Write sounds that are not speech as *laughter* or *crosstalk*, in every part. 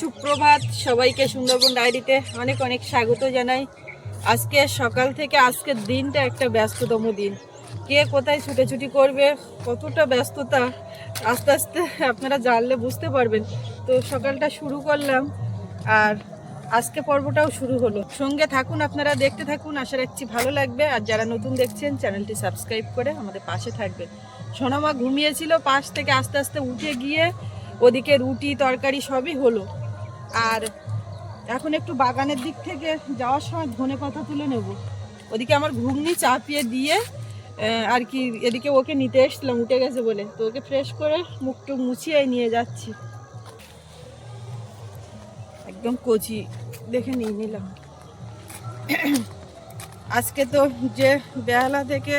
সুপ্রভাত সবাইকে সুন্দরবন ডায়েরিতে অনেক অনেক স্বাগত জানাই। আজকে সকাল থেকে আজকের দিনটা একটা ব্যস্ততম দিন। কে কোথায় ছুটোছুটি করবে, কতটা ব্যস্ততা, আস্তে আস্তে আপনারা জানলে বুঝতে পারবেন। তো সকালটা শুরু করলাম আর আজকে পর্বটাও শুরু হলো। সঙ্গে থাকুন আপনারা, দেখতে থাকুন। আশা রাখছি ভালো লাগবে। আর যারা নতুন দেখছেন, চ্যানেলটি সাবস্ক্রাইব করে আমাদের পাশে থাকবেন। সোনামা ঘুমিয়েছিল, পাশ থেকে আস্তে আস্তে উঠে গিয়ে ওদিকে রুটি, তরকারি সবই হলো। আর এখন একটু বাগানের দিক থেকে যাওয়ার সময় ধনে পাতা তুলে নেব। ওদিকে আমার ঘুগনি চাপিয়ে দিয়ে আর কি এদিকে ওকে নিতে এসছিলাম, উঠে গেছে বলে। তো ওকে ফ্রেশ করে মুখটু মুছিয়ে নিয়ে যাচ্ছি। একদম কচি দেখে নিয়ে নিলাম। আজকে তো যে বেহালা থেকে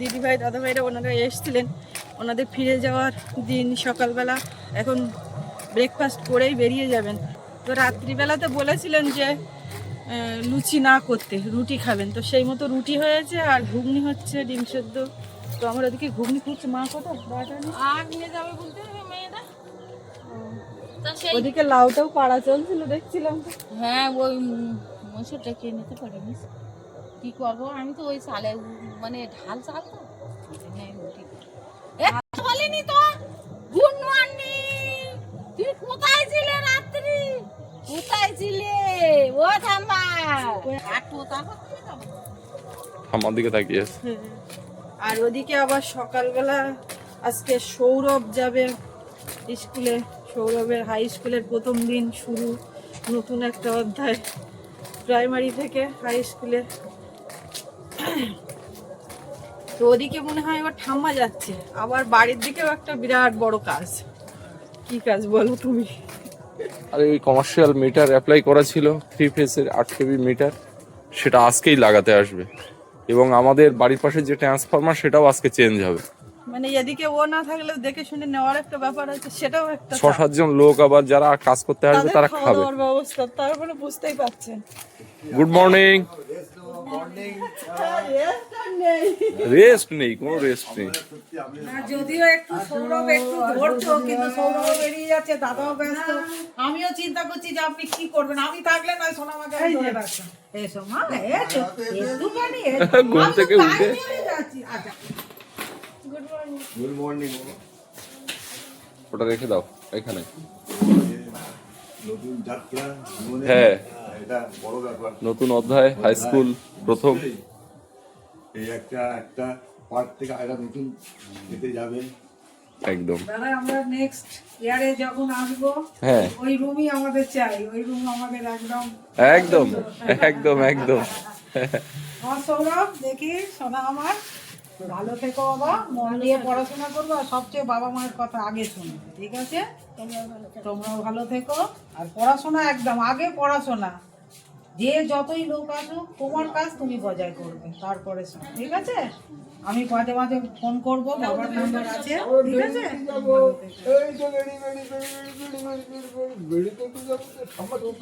দিদিভাই, দাদাভাইরা ওনারা এসছিলেন, ওনাদের ফিরে যাওয়ার দিন সকালবেলা। এখন ব্রেকফাস্ট করেই বেরিয়ে যাবেন। তো রাত্রিবেলাতে বলেছিলেন যে লুচি না করতে রুটি খাবেন। তো সেই মতো রুটি হয়েছে আর ঘুগনি হচ্ছে ডিম সেদ্ধ। তো আমার ওদিকে ঘুগনি খুঁজছে। মা নিয়ে যাবে বলতে মেয়েটা। ওদিকে লাউটাও পাড়া চলছিল দেখছিলাম। হ্যাঁ ওই মসুরটা কে নিতে পারিনি কি করব? আমি তো ওই চালে মানে ঢাল চাল তো। হ্যাঁ, রুটি। বলিনি তো তুই কোথায় ছিলে কোথায় ছিলে? ও যাব। আমার দিকে তাকিয়ে হ্যাঁ। আর ওদিকে আবার সকালবেলা আজকে সৌরভ যাবে স্কুলে। সৌরভের হাই স্কুলের প্রথম দিন শুরু। নতুন একটা অধ্যায় প্রাইমারি থেকে হাই স্কুলে তো ওদিকে মনে হয় এবার ঠাম্মা যাচ্ছে। আবার বাড়ির দিকেও একটা বিরাট বড় কাজ। কি কাজ বলো তুমি? আর এই কমার্শিয়াল মিটার অ্যাপ্লাই করা ছিল থ্রি ফেসের আট কেবি মিটার সেটা আজকেই লাগাতে আসবে। এবং আমাদের বাড়ির পাশে যে ট্রান্সফরমার সেটাও আজকে চেঞ্জ হবে। মানে এদিকে ও না থাকলেও দেখে শুনে নেওয়ার একটা ব্যাপার আছে সেটাও একটা ছ সাতজন লোক আবার যারা কাজ করতে আসবে তারা খাবে। দাওয়ার তারপরে বুঝতেই পারছেন। গুড মর্নিং রেস্ট নেই কোনো রেস্ট নেই। যদিও একটু সৌরভ একটু ধরছো কিন্তু সৌরভ বেরিয়ে যাচ্ছে দাদাও ব্যস্ত। আমিও চিন্তা করছি যে আপনি কি করবেন? আমি থাকলে নয় সোনামাকে ধরে রাখতাম এসো মা এসো একটুখানি *laughs* ঘুম থেকে তাই উঠে। নিয়েই যাচ্ছি। আচ্ছা। ওটা রেখে দাও এখানে। নতুন যাত্রা হ্যাঁ। নতুন অধ্যায় হাই স্কুল প্রথম। এই একটা একটা পার্ট থেকে আরেকটা নতুন যেতে যাবে। একদম। দাদা আমরা নেক্সট ইয়ারে যখন আসব হ্যাঁ। ওই রুমই আমাদের চাই ওই রুম আমাদের একদম একদম একদম একদম। আমার সৌরভ দেখি সোনা আমার। ভালো থেকো বাবা মন দিয়ে পড়াশোনা করব আর সবচেয়ে বাবা মায়ের কথা আগে শুনবে ঠিক আছে? তোমরাও ভালো থেকো। আর পড়াশোনা একদম আগে পড়াশোনা। যে যতই লোক আসুক তোমার কাজ তুমি বজায় করবে তারপরে শোনো, ঠিক আছে? আমি মাঝে মাঝে ফোন করব বাবার নাম্বার আছে ঠিক আছে?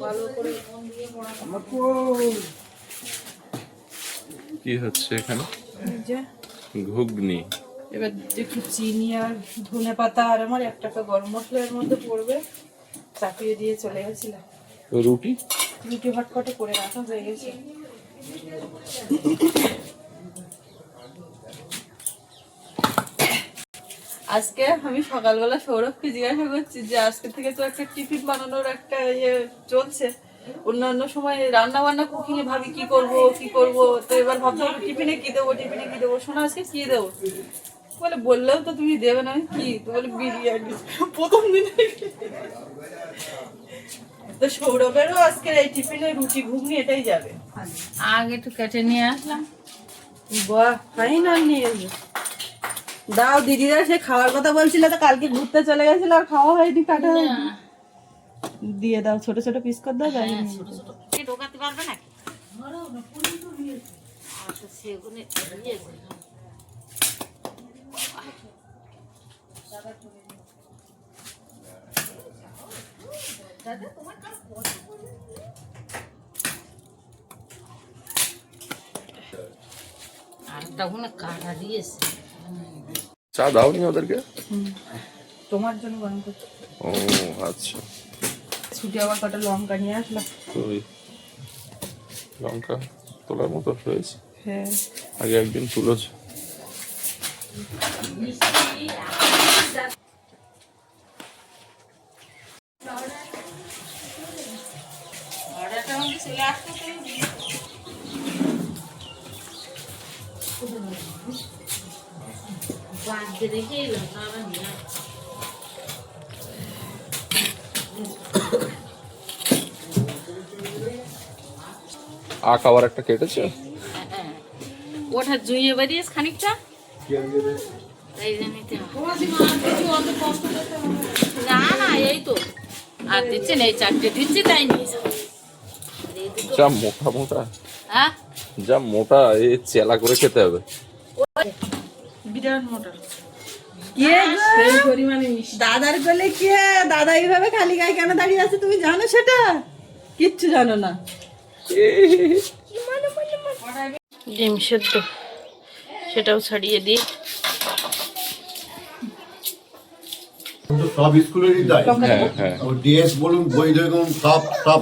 ভালো করে ফোন দিয়ে পড়াশোনা কি হচ্ছে এখানে? ঘুগনি। এবার একটু চিনি আর ধনে পাতা আর আমার এক টাকা গরম মশলার মধ্যে পড়বে চাপিয়ে দিয়ে চলে গেছিলাম। রুটি? রুটি হটপটে করে রাখা হয়ে গেছে। আজকে আমি সকালবেলা সৌরভকে জিজ্ঞাসা করছি যে আজকে থেকে তো একটা টিফিন বানানোর একটা ইয়ে চলছে। অন্যান্য সময় রান্না বান্না কুকিং এ ভাবি কি করব কি করব? তো এবার ভাবলাম টিফিনে কি দেবো টিফিনে কি দেবো? শোনা আজকে কি দেবো? বলে বললেও তো তুমি দেবে না কি? তো বলে বিরিয়ানি। প্রথম দিনে তো সৌরভেরও আজকের এই টিফিনে রুটি ঘুগনি এটাই যাবে। আগে একটু কেটে নিয়ে আসলাম। বাহ ফাইনাল নিয়ে এলো। দাও দিদিরা সে খাওয়ার কথা বলছিল তো কালকে ঘুরতে চলে গেছিল আর খাওয়া হয়নি কাটা হয়নি দিয়ে দাও ছোট ছোট পিস করে দাও তাই নিয়ে ঢোকাতে পারবে না আচ্ছা সেগুলো দিয়েছে ওখানে কাটা দিয়েছে। চা দাওনি ওদেরকে? তোমার জন্য গরম করতে ও আচ্ছা। ছুটে আবার কটা লঙ্কা নিয়ে আসলাম ওই লঙ্কা তোলার মতো হয়েছে হ্যাঁ। আগে একদিন তুলেছ। বাদ রেখে এলাম না আখ আবার একটা কেটেছে? হ্যাঁ। ওটা জুইয়ে বেরিয়েছ খানিকটা। না না এই তো। আর দিচ্ছে না এই চারটে দিচ্ছে তাই নিয়ে দুটো- যা মোটা মোটা। হ্যাঁ? যা মোটা এ চেলা করে খেতে হবে। বিরাট মোটা। কে পরিমাণে মিষ্টি। দাদার গলে কে? দাদা এইভাবে খালি গায়ে কেন দাঁড়িয়ে আছে? তুমি জানো সেটা? কিচ্ছু জানো না। ডিম সেদ্ধ। সেটাও ছাড়িয়ে দিই। সব স্কুলেরই দেয়। হ্যাঁ হ্যাঁ। বলুন বই দেখুন সব সব।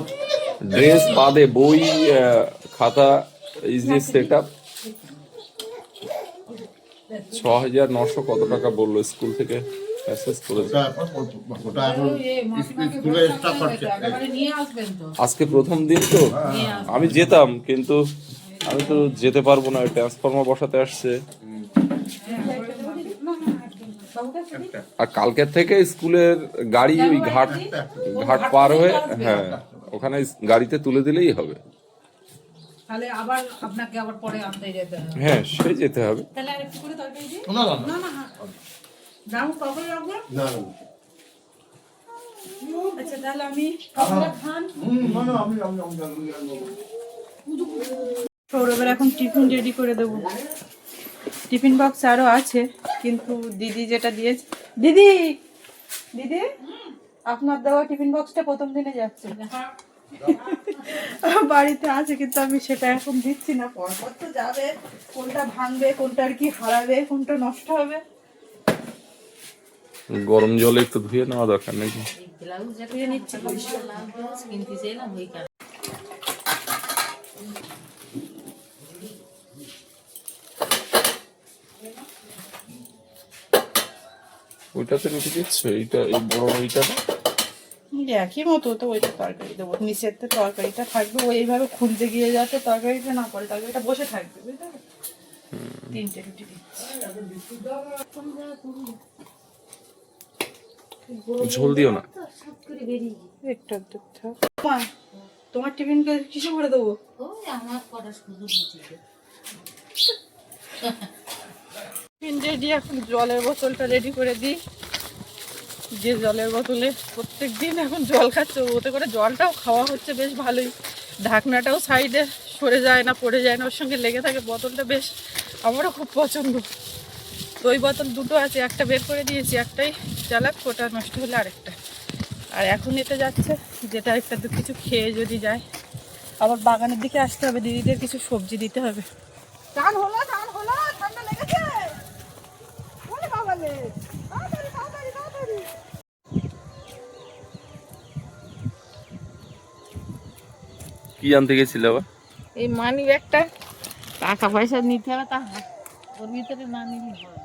ড্রেস বাদে বই খাতা ইজ দিস সেট আপ ছ হাজার নশো কত টাকা বলল স্কুল থেকে? আজকে প্রথম দিন তো? আমি যেতাম কিন্তু আমি তো যেতে পারব না ট্রান্সফর্মার বসাতে আসছে। আর কালকের থেকে স্কুলের গাড়ি ওই ঘাট ঘাট পার হয়ে হ্যাঁ ওখানে গাড়িতে তুলে দিলেই হবে। তাহলে আবার আপনাকে আবার পরে আনতে যেতে হবে। হ্যাঁ সে যেতে হবে। তাহলে আর একটু করে তরকারি না। না না না। আচ্ছা তাহলে আমি খান? আমি সৌরভের এখন টিফিন রেডি করে দেবো। টিফিন বক্স আরও আছে কিন্তু দিদি যেটা দিয়েছে দিদি! দিদি আপনার দেওয়া টিফিন বক্সটা প্রথম দিনে যাচ্ছে। বাড়িতে আছে কিন্তু আমি সেটা এখন দিচ্ছি না। পরপর তো যাবে কোনটা ভাঙবে কোনটা আর কি হারাবে কোনটা নষ্ট হবে। গরম জলে একটু ধুয়ে নেওয়া দরকার নাকি? ওইটাতে রেখে দিচ্ছ? এইটা এই বড় এইটা? একই মতো তো ওইটা তরকারি দেবো। নিচের তো তরকারিটা থাকবে ওই এইভাবে খুলতে গিয়ে যাতে তরকারিটা না পড়ে তরকারিটা বসে থাকবে বুঝতে? তিনটে রুটি দিচ্ছি। ঝোল দিও না। একটু তোমার টিফিনকে কিসে ভরে দেবো? টিফিন রেডি এখন জলের বোতলটা রেডি করে দিই। যে জলের বোতলে প্রত্যেক দিন এখন জল খাচ্ছে ওতে করে জলটাও খাওয়া হচ্ছে বেশ ভালোই। ঢাকনাটাও সাইডে সরে যায় না পড়ে যায় না ওর সঙ্গে লেগে থাকে বোতলটা বেশ। আমারও খুব পছন্দ। তো ওই বোতল দুটো আছে একটা বের করে দিয়েছি একটাই চালাক ওটা নষ্ট হলে আরেকটা। আর এখন এতে যাচ্ছে যেটা একটা দু কিছু খেয়ে যদি যায়। আবার বাগানের দিকে আসতে হবে দিদিদের কিছু সবজি দিতে হবে। টান হলো টান হলো ঠান্ডা লেগেছে। কি আনতে গেছিলে আবার? এই মানি ব্যাগটা টাকা পয়সা নিতে হবে তা ওর ভিতরে না নিলে হবে।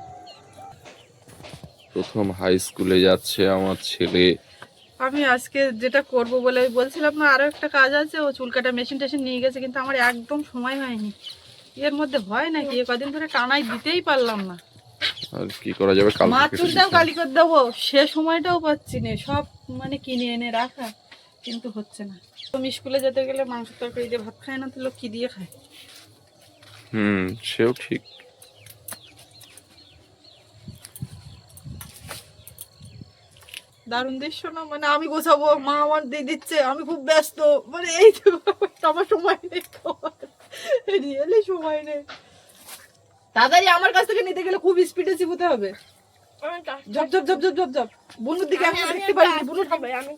প্রথম হাই স্কুলে যাচ্ছে আমার ছেলে। আমি আজকে যেটা করব বলে বলছিলাম না আরও একটা কাজ আছে ও চুল কাটা মেশিন টেশিন নিয়ে গেছে কিন্তু আমার একদম সময় হয়নি। এর মধ্যে হয় নাকি? এ কদিন ধরে টানাই দিতেই পারলাম না। আর কি করা যাবে? কাল মাছ চুলটাও কালি করে দেবো সে সময়টাও পাচ্ছি না সব মানে কিনে এনে রাখা কিন্তু হচ্ছে না। তুমি স্কুলে যেতে গেলে মাংস তরকারি দিয়ে ভাত খায় না তো লোক কি দিয়ে খায়? হুম সেও ঠিক। দারুণ দৃশ্য না? মানে আমি গোছাবো মা আমার দিয়ে দিচ্ছে আমি খুব ব্যস্ত। মানে এই তো আমার সময় নেই রিয়েলি সময় নেই। তাড়াতাড়ি আমার কাছ থেকে নিতে গেলে খুব স্পিডে চিবোতে হবে। ঝপ ঝপ ঝপ ঝপ ঝপ ঝপ। বুনুর দিকে আমি দেখতে পারিনি। বুনু আমি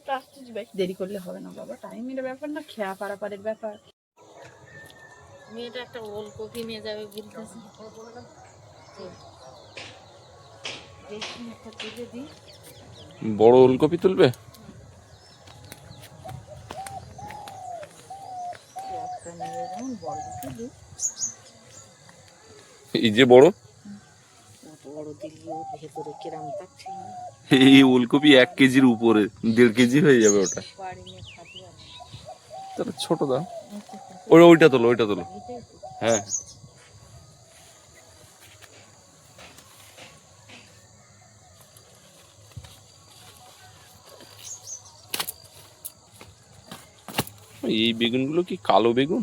দেরি করলে হবে না বাবা টাইমের ব্যাপার না খেয়া পারাপারের ব্যাপার। মেয়েটা একটা ওলকপি নিয়ে যাবে বলতেছে। দেখি একটা তুলে দিই। বড় ওলকপি তুলবে? এই যে বড়। এই ওলকপি এক কেজির উপরে, দেড় কেজি হয়ে যাবে ওটা। ছোট দাম ওইটা তোলো ওইটা তোলো। হ্যাঁ। এই বেগুনগুলো কি কালো বেগুন?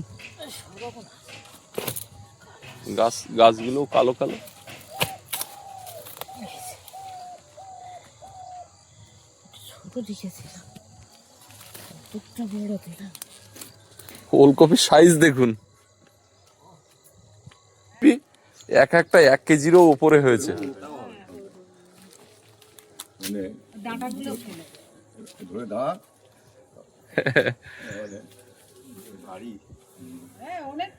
গাছ গাছগুলো কালো কালো? ওলকপির সাইজ দেখুন। এক একটা এক কেজিরও উপরে হয়েছে। মানে ডাঁটাগুলো হ্যাঁ অনেক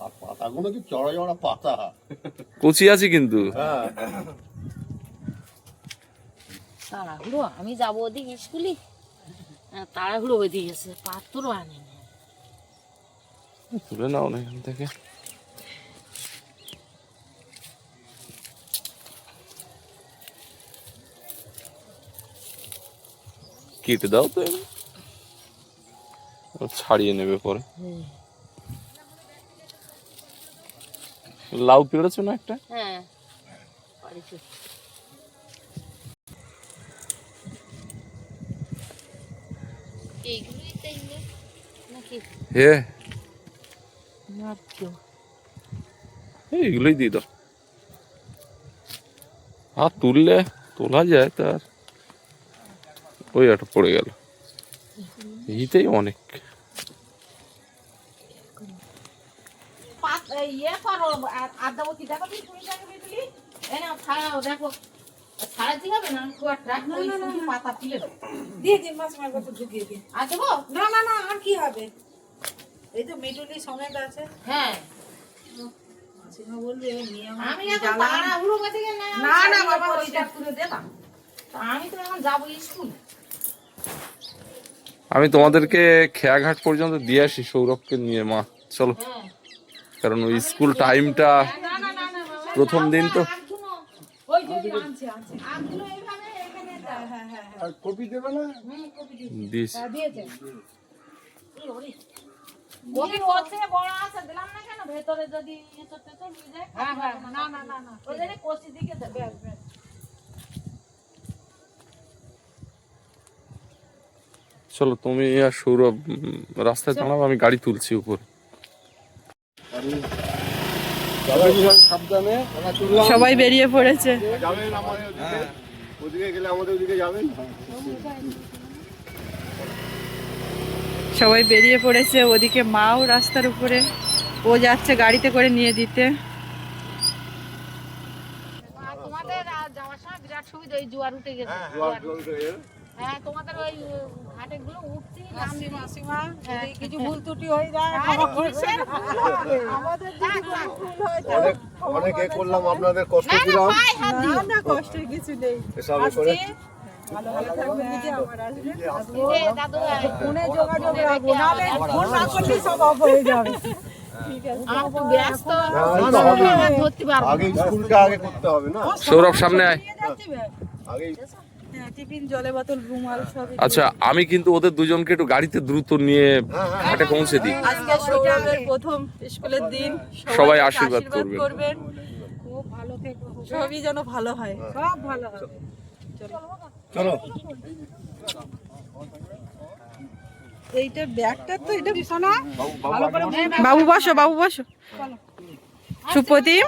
আর পাতাগুলো কি চড়া চড়া পাতা? কচি আছে কিন্তু। হ্যাঁ। তাড়াহুড়ো আমি যাব ওদিকে স্কুলে। হ্যাঁ, তাড়াহুড়ো ওইদিকে গেছে পাত্রও আনেনি তুলে নাও না এখান থেকে। কেটে দাও তো ছাড়িয়ে নেবে পরে। লাউ পেড়েছো না একটা? হ্যাঁ এইগুলোই আর দিয়ে দাও। হাত তুললে তোলা যায় তার। ওই একটা পড়ে গেল। এইটাই অনেক পাত ইয়ে করো আর আদাবতী দেখো তুমি দেখো ছাড়াও হবে না? পাতা তুলে দাও। দিয়ে দিন মাছ মার কত ঢুকিয়ে দিন। আর দেবো? না না না আর কি হবে? এই তো মিটুলি সমেত আছে। হ্যাঁ। আমি এখন তাড়াহুড়ো গেছে না না, না, বাবা, ওইটা- করে দিলাম তা আমি তো এখন যাব স্কুল। আমি তোমাদেরকে খেয়াঘাট পর্যন্ত দিয়ে আসি সৌরভকে নিয়ে মা। চলো। হ্যাঁ। কারণ ওই স্কুল টাইমটা প্রথম দিন তো। আগুনো ওই যে আনছে আনছে আগুনো এইভাবে এখানে দাও হ্যাঁ হ্যাঁ হ্যাঁ আর কপি দেবে না? হুম কপি দিই দিস। হ্যাঁ, দিয়েছে। কপি হচ্ছে বড় আছে দিলাম না কেন? ভেতরে যদি এঁচড় টেচড় নিয়ে যায় হ্যাঁ হ্যাঁ না। না না না ওই জন্য কষি দিকে দেবে ব্যাস ব্যাস। চলো তুমি আর সৌরভ রাস্তায় দাঁড়াও আমি গাড়ি তুলছি উপর। সাবধানে সবাই বেরিয়ে পড়েছে। যাবেন আমাদের ওদিকে ওদিকে গেলে আমাদের ওদিকে যাবেন সবাই বেরিয়ে পড়েছে ওদিকে মাও রাস্তার উপরে। ও যাচ্ছে গাড়িতে করে নিয়ে দিতে। আর তোমাদের যাওয়ার সময় বিরাট সুবিধা ওই জোয়ার উঠে গেছে। হ্যাঁ তোমাদের ওই ঘাটে গুলো উঠছি মাসিমা কিছু ভুল ত্রুটি হয়ে যায়। আমাদের হয় তো অনেক অনেক এ করলাম আপনাদের কষ্ট দিলাম। না না কষ্টের কিছু নেই। করে ফোনে যোগাযোগ রাখব ফোন না করলে সব অফ হয়ে যাবে। সৌরভ সামনে আয়। হ্যাঁ আচ্ছা আমি কিন্তু ওদের দুজনকে একটু গাড়িতে দ্রুত নিয়ে ঘাটে পৌঁছে দিই। প্রথম স্কুলের দিন সবাই আশীর্বাদ করবেন। সবই যেন ভালো হয়। সব ভালো হবে। চলো। এইটা ব্যাগটা তো এটা রাখো। বাবু বসো বাবু বসো। সুপ্রতিম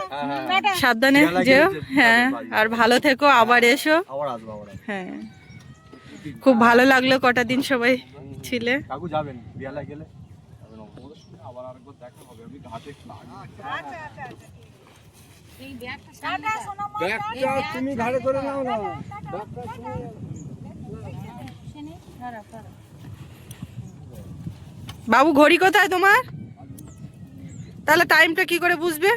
সাবধানে যেও হ্যাঁ আর ভালো থেকো আবার এসো আবার আসব আবার হ্যাঁ খুব ভালো লাগল কটা দিন সবাই ছিলে যাবেন গেলে যাবেন ওদের সঙ্গে আবার আরেকবার দেখা হবে আমি ঘাটে একটু আগে এই ব্যাগটা টাটা সোনা মা। ব্যাগটা তুমি ঘাড়ে করে নাও না বাবু ঘড়ি কোথায় তোমার তাহলে টাইমটা কি করে বুঝবে?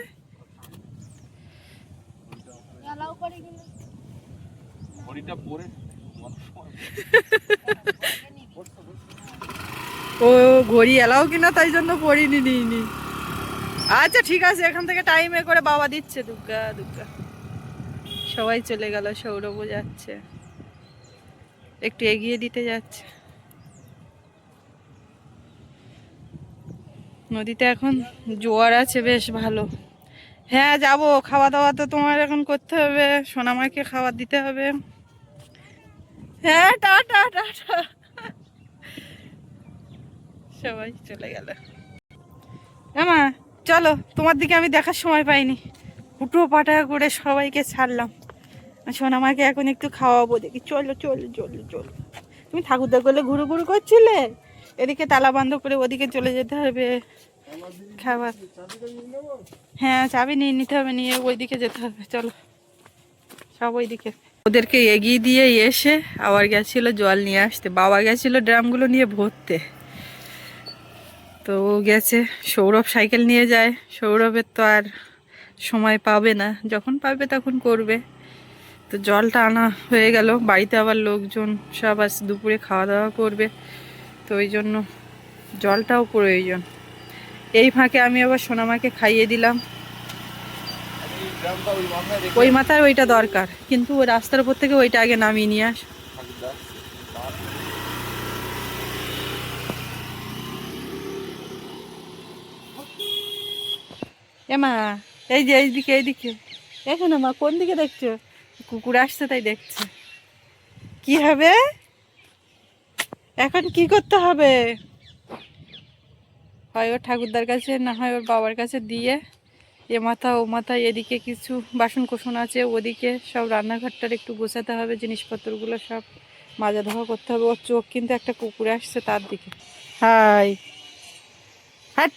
ও ঘড়ি এলাও কিনা তাই জন্য পড়িনি নিইনি। আচ্ছা ঠিক আছে এখান থেকে টাইমে করে বাবা দিচ্ছে দুর্গা দুর্গা সবাই চলে গেল সৌরভও যাচ্ছে। একটু এগিয়ে দিতে যাচ্ছে। নদীতে এখন জোয়ার আছে, বেশ ভালো। হ্যাঁ যাব। খাওয়া দাওয়া তো তোমার এখন করতে হবে। সোনামাকে খাবার দিতে হবে। হ্যাঁ টাটা টাটা সবাই চলে গেল। মা, চলো। তোমার দিকে আমি দেখার সময় পাইনি। হুটো পাটা করে সবাইকে ছাড়লাম। সোনামাকে এখন একটু খাওয়াবো দেখি। চলো চলো চলো চলো। তুমি ঠাকুরদা করলে ঘুরু ঘুরু করছিলে? এদিকে তালা বন্ধ করে ওদিকে চলে যেতে হবে। খাবার। হ্যাঁ চাবি নিয়ে নিতে হবে, নিয়ে ওইদিকে যেতে হবে। চলো, সব ওইদিকে। ওদেরকে এগিয়ে দিয়ে এসে আবার গেছিল জল নিয়ে আসতে। বাবা গেছিল ড্রামগুলো নিয়ে ভরতে। তো ও গেছে, সৌরভ সাইকেল নিয়ে যায়। সৌরভের তো আর সময় পাবে না। যখন পাবে তখন করবে। তো জলটা আনা হয়ে গেল। বাড়িতে আবার লোকজন সব আজ দুপুরে খাওয়া দাওয়া করবে। তো ওই জন্য জলটাও প্রয়োজন। এই ফাঁকে আমি আবার সোনামাকে খাইয়ে দিলাম। ওই মাথার ওইটা দরকার, কিন্তু ওই রাস্তার উপর থেকে ওইটা আগে নামিয়ে নিয়ে আস। এমা এই যে এইদিকে এইদিকে। দেখো না মা, কোন দিকে দেখছ? কুকুর আসছে তাই দেখছে। কি হবে? এখন কি করতে হবে? হয় ওর ঠাকুরদার কাছে, না হয় ওর বাবার কাছে দিয়ে এ মাথা ও মাথা, এদিকে কিছু বাসন কোসন আছে, ওদিকে সব রান্নাঘরটার একটু গোছাতে হবে, জিনিসপত্রগুলো সব মাজা ধোয়া করতে হবে। ওর চোখ কিন্তু একটা কুকুর আসছে তার দিকে। হাই। হাট।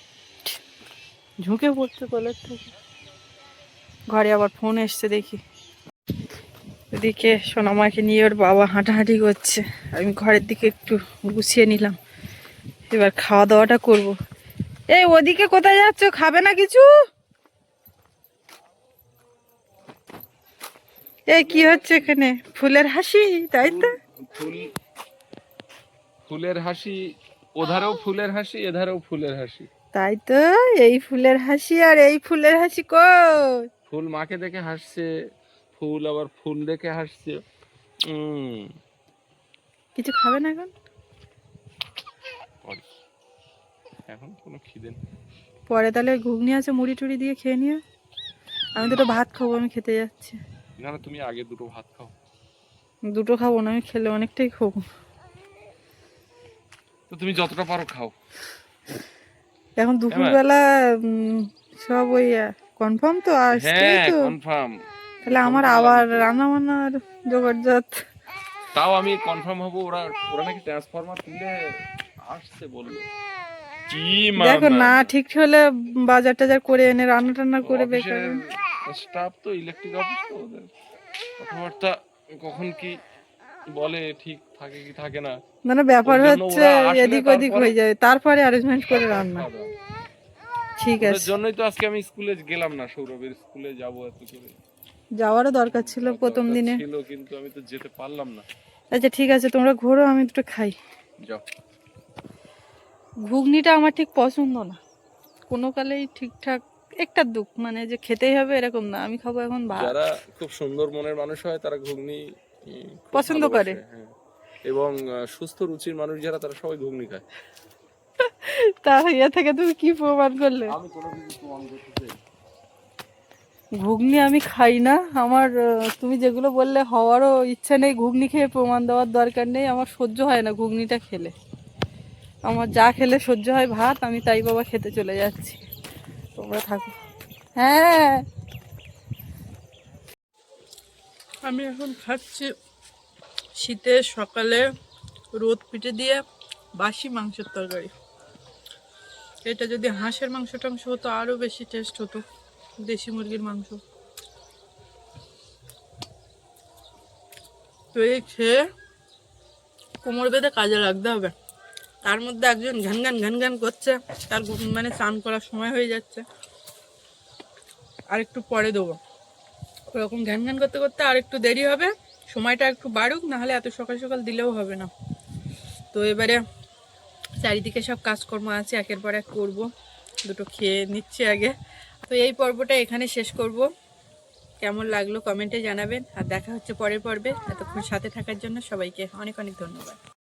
ঝুঁকে কলের থেকে। ঘরে আবার ফোন এসছে দেখি। এদিকে সোনামাকে নিয়ে ওর বাবা হাঁটাহাঁটি করছে। আমি ঘরের দিকে একটু গুছিয়ে নিলাম। এবার খাওয়া দাওয়াটা করব। এই ওদিকে কোথায় যাচ্ছ? খাবে না কিছু? এই কি হচ্ছে এখানে? ফুলের হাসি তাই তো? ফুল ফুলের হাসি ওধারেও ফুলের হাসি এধারেও ফুলের হাসি। তাই তো এই ফুলের হাসি আর এই ফুলের হাসি কই? ফুল মাকে দেখে হাসছে। ফুল আবার ফুল দেখে হাসছে। কিছু খাবে না এখন? এখন কোনো খিদে নেই। পরে তাহলে ঘুগনি আছে মুড়ি টুড়ি দিয়ে খেয়ে নিও। আমি দুটো ভাত খাব আমি খেতে যাচ্ছি। না না তুমি আগে দুটো ভাত খাও। দুটো খাব না আমি খেলে অনেকটাই খাব। তো তুমি যতটা পারো খাও। এখন দুপুরবেলা সব ওই কনফার্ম তো আসছেই হ্যাঁ তো। কনফার্ম তাহলে আমার আবার রান্না বান্নার জোগাড়জাত তাও আমি কনফার্ম হব ওরা ওরা নাকি ট্রান্সফরমার তুলে আসছে বলল। দেখো না ঠিক হলে বাজার টাজার করে এনে রান্না টান্না করে বেকার স্টাফ তো ইলেকট্রিক অফিস তো ওদের। কথাবার্তা কখন কি বলে ঠিক থাকে কি থাকে না। মানে ব্যাপার হচ্ছে এদিক ওদিক হয়ে যায় তারপরে অ্যারেঞ্জমেন্ট করে রান্না। ঠিক আছে। জন্যই তো আজকে আমি স্কুলে গেলাম না সৌরভের স্কুলে যাব এত করে। যাওয়ারও দরকার ছিল প্রথম দিনে। ছিল কিন্তু আমি তো যেতে পারলাম না। আচ্ছা ঠিক আছে তোমরা ঘোরো আমি দুটো খাই। যাও। ঘুগনিটা আমার ঠিক পছন্দ না। কোনো কালেই ঠিকঠাক একটা দুঃখ মানে যে খেতেই হবে এরকম না। আমি খাব এখন ভাত। যারা খুব সুন্দর মনের মানুষ হয় তারা ঘুগনি পছন্দ করে। হ্যাঁ। এবং সুস্থ রুচির মানুষ যারা তারা সবাই ঘুগনি খায়। *laughs* তা ইয়ে থেকে তুমি কি প্রমাণ করলে? আমি কোনো কিছু প্রমাণ করতে চাই ঘুগনি আমি খাই না। আমার তুমি যেগুলো বললে, হওয়ারও ইচ্ছা নেই। ঘুগনি খেয়ে প্রমাণ দেওয়ার দরকার নেই। আমার সহ্য হয় না ঘুগনিটা খেলে। আমার যা খেলে সহ্য হয় ভাত, আমি তাই বাবা খেতে চলে যাচ্ছি। তোমরা থাকো। হ্যাঁ। আমি এখন খাচ্ছি শীতে সকালে রোদ পিঠে দিয়ে বাসি মাংসের তরকারি। এটা যদি হাঁসের মাংস টাংস হতো, আরও বেশি টেস্ট হতো। দেশি মুরগির মাংস। তো এই খেয়ে কোমর বেঁধে কাজে লাগতে হবে। তার মধ্যে একজন ঘ্যান ঘ্যান ঘ্যান করছে, তার মানে স্নান করার সময় হয়ে যাচ্ছে। আর একটু পরে দেবো। ওরকম ঘ্যান ঘ্যান করতে করতে আর একটু দেরি হবে, সময়টা একটু বাড়ুক, নাহলে এত সকাল সকাল দিলেও হবে না। তো এবারে চারিদিকে সব কাজকর্ম আছে, একের পর এক করব। দুটো খেয়ে নিচ্ছে আগে। তো এই পর্বটা এখানে শেষ করব। কেমন লাগল কমেন্টে জানাবেন। আর দেখা হচ্ছে পরের পর্বে। এতক্ষণ সাথে থাকার জন্য সবাইকে অনেক অনেক ধন্যবাদ।